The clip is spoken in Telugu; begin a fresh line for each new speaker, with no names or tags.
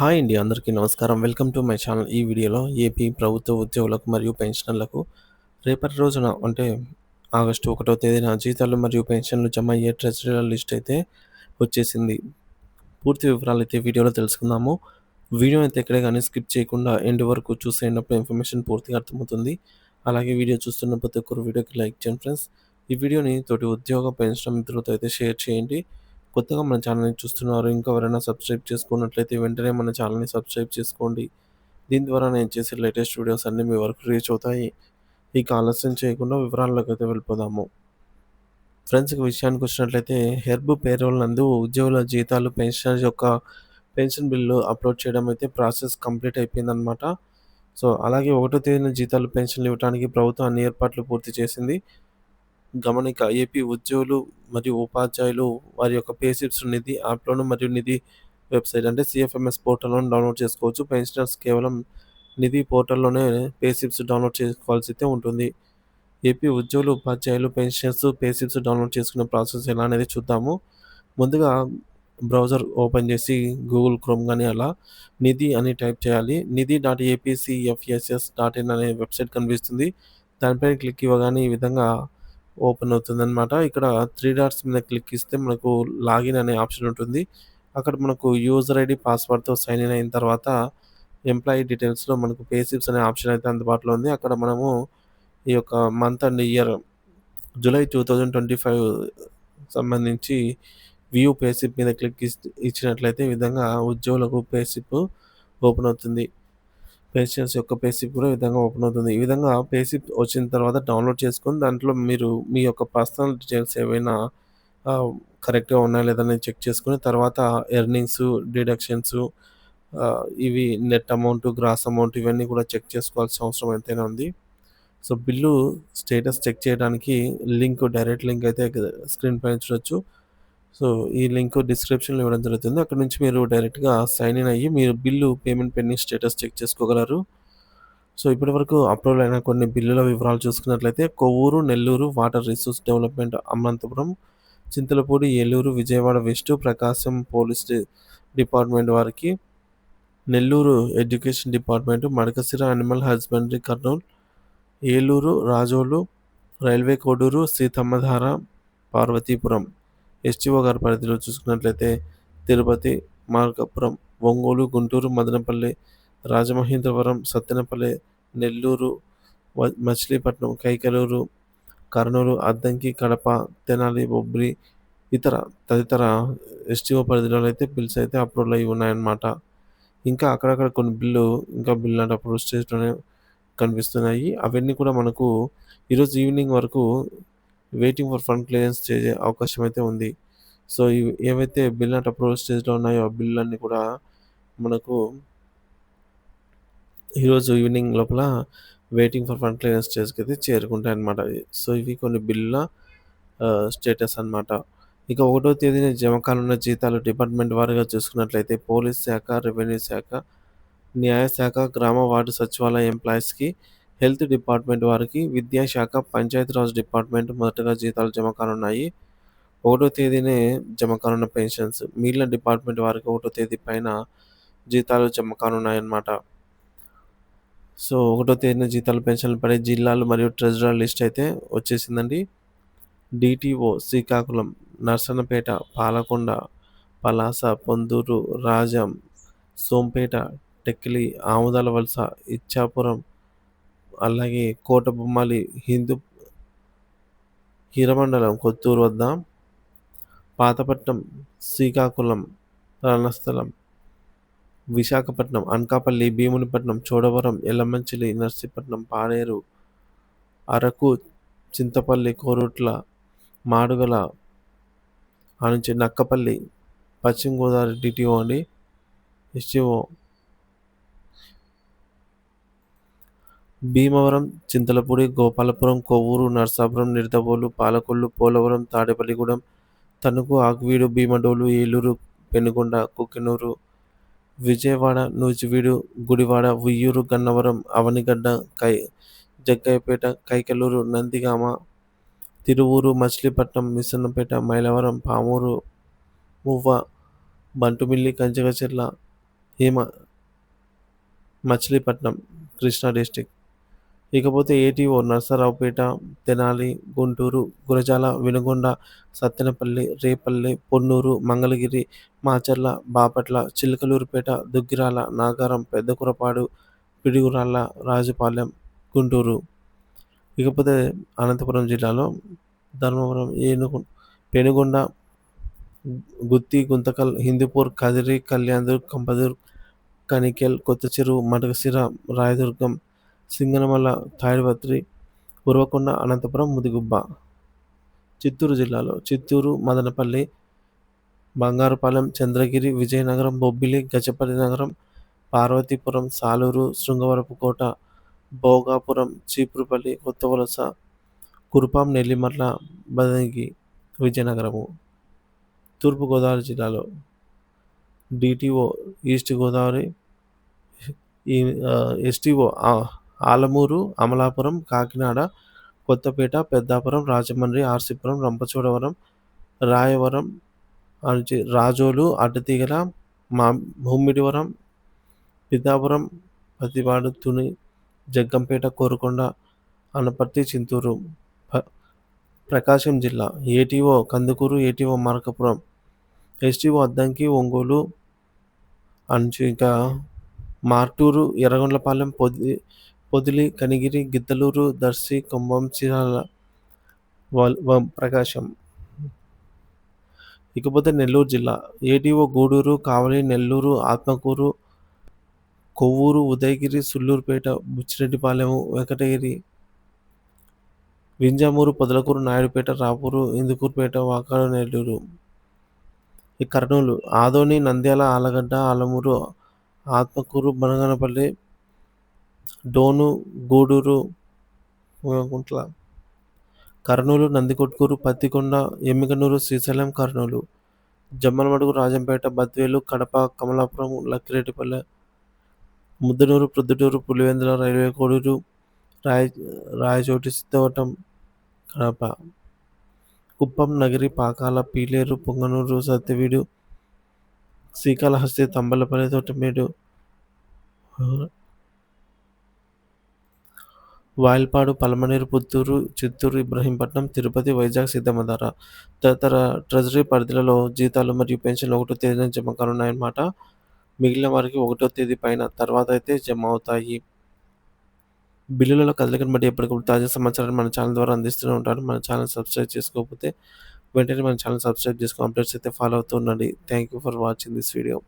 హాయ్ అండి అందరికీ నమస్కారం. Welcome to my channel. ఈ వీడియోలో ఏపీ ప్రభుత్వ ఉద్యోగులకు మరియు పెన్షనర్లకు రేపటి రోజున అంటే ఆగస్టు ఒకటో తేదీన జీతాలు మరియు పెన్షన్లు జమ అయ్యే ట్రెజరీల లిస్ట్ అయితే వచ్చేసింది. పూర్తి వివరాలు అయితే వీడియోలో తెలుసుకుందాము. వీడియో అయితే ఎక్కడే కానీ స్కిప్ చేయకుండా ఎండ్ వరకు చూసేటప్పుడు ఇన్ఫర్మేషన్ పూర్తిగా అర్థమవుతుంది. అలాగే వీడియో చూస్తున్న ప్రతి ఒక్కరు వీడియోకి లైక్ చేయండి ఫ్రెండ్స్. ఈ వీడియోని తోటి ఉద్యోగ పెన్షన్ మిత్రులతో అయితే షేర్ చేయండి. కొత్తగా మన ఛానల్ని చూస్తున్నారు ఇంకా ఎవరైనా సబ్స్క్రైబ్ చేసుకున్నట్లయితే వెంటనే మన ఛానల్ని సబ్స్క్రైబ్ చేసుకోండి. దీని ద్వారా నేను చేసే లేటెస్ట్ వీడియోస్ అన్నీ మీ వరకు రీచ్ అవుతాయి. ఇక ఆలస్యం చేయకుండా వివరాల్లోకి అయితే వెళ్ళిపోదాము. ఫ్రెండ్స్ విషయానికి వచ్చినట్లయితే హెర్బ్ పేరోల్ నందు ఉద్యోగుల జీతాలు పెన్షన్ యొక్క పెన్షన్ బిల్లు అప్లోడ్ చేయడం అయితే ప్రాసెస్ కంప్లీట్ అయిపోయిందనమాట సో అలాగే ఒకటో తేదీన జీతాలు పెన్షన్లు ఇవ్వడానికి ప్రభుత్వం అన్ని ఏర్పాట్లు పూర్తి చేసింది. గమనిక ఏపీ ఉద్యోగులు మరియు ఉపాధ్యాయులు వారి యొక్క పే స్లిప్స్ నిధి యాప్లోను మరియు నిధి వెబ్సైట్ అంటే సిఎఫ్ఎంఎస్ పోర్టల్లో డౌన్లోడ్ చేసుకోవచ్చు. పెన్షనర్స్ కేవలం నిధి పోర్టల్లోనే పే స్లిప్స్ డౌన్లోడ్ చేసుకోవాల్సి అయితే ఉంటుంది. ఏపీ ఉద్యోగులు ఉపాధ్యాయులు పెన్షన్స్ పే స్లిప్స్ డౌన్లోడ్ చేసుకునే ప్రాసెస్ ఎలా అనేది చూద్దాము. ముందుగా బ్రౌజర్ ఓపెన్ చేసి గూగుల్ క్రోమ్ కానీ అలా నిధి అని టైప్ చేయాలి. Nidhi dot APCFSS dot in అనే వెబ్సైట్ కనిపిస్తుంది. దానిపైన క్లిక్ ఇవ్వగానే ఈ విధంగా ఓపెన్ అవుతుందన్నమాట. ఇక్కడ త్రీ డాట్స్ మీద క్లిక్ ఇస్తే మనకు లాగిన్ అనే ఆప్షన్ ఉంటుంది. అక్కడ మనకు యూజర్ ఐడి పాస్వర్డ్తో సైన్ ఇన్ అయిన తర్వాత ఎంప్లాయీ డీటెయిల్స్లో మనకు పేసిప్స్ అనే ఆప్షన్ అయితే అందుబాటులో ఉంది. అక్కడ మనము ఈ యొక్క month and year July two thousand twenty five సంబంధించి వ్యూ పేసిప్ మీద క్లిక్ ఇచ్చినట్లయితే ఈ విధంగా ఉద్యోగులకు పేసిప్ ఓపెన్ అవుతుంది. పేషెంట్స్ యొక్క పేసిప్ కూడా ఈ విధంగా ఓపెన్ అవుతుంది. ఈ విధంగా పేసిప్ వచ్చిన తర్వాత డౌన్లోడ్ చేసుకొని దాంట్లో మీరు మీ యొక్క పర్సనల్ డీటెయిల్స్ ఏవైనా కరెక్ట్గా ఉన్నాయా లేదని చెక్ చేసుకుని తర్వాత ఎర్నింగ్స్ డిడక్షన్స్ ఇవి నెట్ అమౌంట్ గ్రాస్ అమౌంట్ ఇవన్నీ కూడా చెక్ చేసుకోవాల్సిన అవసరం ఎంతైనా ఉంది. సో బిల్లు స్టేటస్ చెక్ చేయడానికి లింక్ డైరెక్ట్ లింక్ అయితే స్క్రీన్ పైన చూడొచ్చు. సో ఈ లింక్ డిస్క్రిప్షన్లో ఇవ్వడం జరుగుతుంది. అక్కడ నుంచి మీరు డైరెక్ట్గా సైన్ ఇన్ అయ్యి మీరు bill payment pending status check చేసుకోగలరు. సో ఇప్పటివరకు అప్రూవల్ అయిన కొన్ని బిల్లుల వివరాలు చూసుకున్నట్లయితే Kovvur Nellore water resource development Amalapuram Chintalapudi Eluru Vijayawada west Prakasam police department వారికి Nellore education department Madakasira animal husbandry Kurnool Eluru Razole railway Koduru Seethammadhara Parvathipuram. STO గారి పరిధిలో చూసుకున్నట్లయితే తిరుపతి మార్కాపురం ఒంగోలు గుంటూరు మదనపల్లి రాజమహేంద్రవరం సత్తెనపల్లి నెల్లూరు మచిలీపట్నం కైకలూరు కర్నూలు అద్దంకి కడప తెనాలి బొబ్బిలి ఇతర తదితర ఎస్టీఓ పరిధిలో అయితే బిల్స్ అయితే అప్రూవల్ అయి ఉన్నాయన్నమాట. ఇంకా అక్కడక్కడ కొన్ని బిల్లు ఇంకా బిల్లు అంటే అప్రూవ్ స్టేజ్లోనే కనిపిస్తున్నాయి. అవన్నీ కూడా మనకు ఈరోజు ఈవినింగ్ వరకు వెయిటింగ్ ఫర్ ఫండ్ క్లియరెన్స్ చేసే అవకాశం అయితే ఉంది. సో ఇవి ఏవైతే బిల్ నాట్ అప్రూవల్ స్టేజ్లో ఉన్నాయో ఆ బిల్ అన్నీ కూడా మనకు ఈరోజు ఈవినింగ్ లోపల వెయిటింగ్ ఫర్ ఫండ్ క్లియరెన్స్ స్టేజ్కి అయితే చేరుకుంటాయి సో ఇవి కొన్ని బిల్లుల స్టేటస్ అనమాట ఇక ఒకటో తేదీన జమ కానున్న జీతాలు డిపార్ట్మెంట్ వారీగా చూసుకున్నట్లయితే పోలీస్ శాఖ రెవెన్యూ శాఖ న్యాయశాఖ గ్రామ వార్డు సచివాలయ ఎంప్లాయీస్కి హెల్త్ డిపార్ట్మెంట్ వారికి విద్యాశాఖ పంచాయతీరాజ్ డిపార్ట్మెంట్ మొదటగా జీతాలు జమ కానున్నాయి. ఒకటో తేదీనే జమ కానున్న పెన్షన్స్. మిగిలిన డిపార్ట్మెంట్ వారికి ఒకటో తేదీ పైన జీతాలు జమ కానున్నాయన్నమాట. సో ఒకటో తేదీన జీతాలు పెన్షన్లు పడే జిల్లాలు మరియు ట్రెజరర్ లిస్ట్ అయితే వచ్చేసిందండి. డిటిఓ శ్రీకాకుళం నర్సన్నపేట పాలకొండ పలాస పొందూరు రాజం సోంపేట టెక్కిలి ఆముదాల వలస ఇచ్చాపురం అలాగే కోటబొమ్మాలి హిందూ హీరమండలం కొత్తూరు వద్ద పాతపట్నం శ్రీకాకుళం రణస్థలం విశాఖపట్నం అనకాపల్లి భీమునిపట్నం చోడవరం ఎల్లమంచిలి నర్సీపట్నం పాడేరు అరకు చింతపల్లి కోరుట్ల మాడుగల ఆ నుంచి నక్కపల్లి పశ్చిమ గోదావరి డిటిఓ అండి ఎస్టీఓ భీమవరం చింతలపూడి గోపాలపురం కొవ్వూరు నర్సాపురం నిర్దవోలు పాలకొల్లు పోలవరం తాడేపల్లిగూడెం తణుకు ఆకువీడు భీమడోలు ఏలూరు పెనుగొండ కుకినూరు విజయవాడ నూజివీడు గుడివాడ ఉయ్యూరు గన్నవరం అవనిగడ్డ కై జగ్గయ్యపేట కైకలూరు నందిగామ తిరువూరు మచిలీపట్నం మిసన్నపేట మైలవరం పామూరు మువ్వ బంటుమిల్లి కంచగచెర్ల హేమ మచిలీపట్నం కృష్ణా డిస్టిక్. ఇకపోతే ఏటీఓ నర్సరావుపేట తెనాలి గుంటూరు గురజాల వినుగొండ సత్తెనపల్లి రేపల్లి పొన్నూరు మంగళగిరి మాచర్ల బాపట్ల చిలకలూరుపేట దుగ్గిరాల నాగారం పెద్దకురపాడు పిడుగురాళ్ళ రాజుపాలెం గుంటూరు. ఇకపోతే అనంతపురం జిల్లాలో ధర్మవరం ఏనుగు పెనుగొండ గుత్తి గుంతకల్ హిందూపూర్ కదిరి కళ్యాణ్దుర్గ్ కంపదూర్ కనికెల్ కొత్త చెరువు మడగసిర రాయదుర్గం సింగనమల తాడిపత్రి ఉరవకొండ అనంతపురం ముదిగుబ్బ. చిత్తూరు జిల్లాలో చిత్తూరు మదనపల్లి బంగారుపాలెం చంద్రగిరి విజయనగరం బొబ్బిలి గజపతి నగరం పార్వతీపురం సాలూరు శృంగవరపుకోట భోగాపురం చీపురుపల్లి కొత్తవలస కురుపాం నెల్లిమర్ల బదంగి విజయనగరము. తూర్పుగోదావరి జిల్లాలో డిటిఓ ఈస్ట్ గోదావరి ఈ ఎస్టీఓ ఆలమూరు అమలాపురం కాకినాడ కొత్తపేట పెద్దాపురం రాజమండ్రి ఆర్సిపురం రంపచోడవరం రాయవరం రాజోలు అడ్డతీగల మా ముమ్మిడివరం పితాపురం పతివాడు తుని జగ్గంపేట కోరుకొండ అనపర్తి చింతూరు ప్రకాశం జిల్లా ATO Kandukur ATO Markapuram STO Addanki Ongole అంచు ఇంకా మార్టూరు ఎర్రగొండలపాలెం పొది పొదిలి కనిగిరి గిద్దలూరు దర్శి కుంభం చీరాల ప్రకాశం. ఇకపోతే నెల్లూరు జిల్లా. ఏటీఓ గూడూరు కావలి నెల్లూరు ఆత్మకూరు కొవ్వూరు ఉదయగిరి సుల్లూరుపేట బుచ్చిరెడ్డిపాలెము వెంకటగిరి వింజామూరు పొదలకూరు నాయుడుపేట రాపూరు ఇందుకూరుపేట వాకాడు నెల్లూరు. ఈ కర్నూలు ఆదోని నంద్యాల ఆలగడ్డ ఆలమూరు ఆత్మకూరు బనగనపల్లి డోను గూడూరు గుంట్ల కర్నూలు నందికొట్కూరు పత్తికొండ ఎమ్మికనూరు శ్రీశైలం కర్నూలు జమ్మలమడుగు రాజంపేట బద్వేలు కడప కమలాపురం లక్కిరెడ్డిపల్లె ముద్దనూరు ప్రొద్దుటూరు పులివెందుల రైల్వే కోడూరు రాయ రాయచోటి సిద్ధవటం కడప కుప్పం నగరి పాకాల పీలేరు పొంగనూరు సత్యవీడు శ్రీకాళహస్తి తంబలపల్లి తోటమేడు వాయిల్పాడు పలమనేరు పుత్తూరు చిత్తూరు ఇబ్రహీంపట్నం తిరుపతి వైజాగ్ సిద్ధమధార తదితర ట్రెజరీ పరిధిలలో జీతాలు మరియు పెన్షన్లు ఒకటో తేదీన జమ కానున్నాయన్నమాట. మిగిలిన వారికి ఒకటో తేదీ పైన తర్వాత అయితే జమ అవుతాయి. బిల్లులలో కదలికను బట్టి ఎప్పటికప్పుడు తాజా సమాచారాన్ని మన ఛానల్ ద్వారా అందిస్తూనే ఉంటారు. మన ఛానల్ సబ్స్క్రైబ్ చేసుకోకపోతే వెంటనే మన ఛానల్ సబ్స్క్రైబ్ చేసుకుని అప్డేట్స్ అయితే ఫాలో అవుతూ ఉండండి. Thank you for watching this video.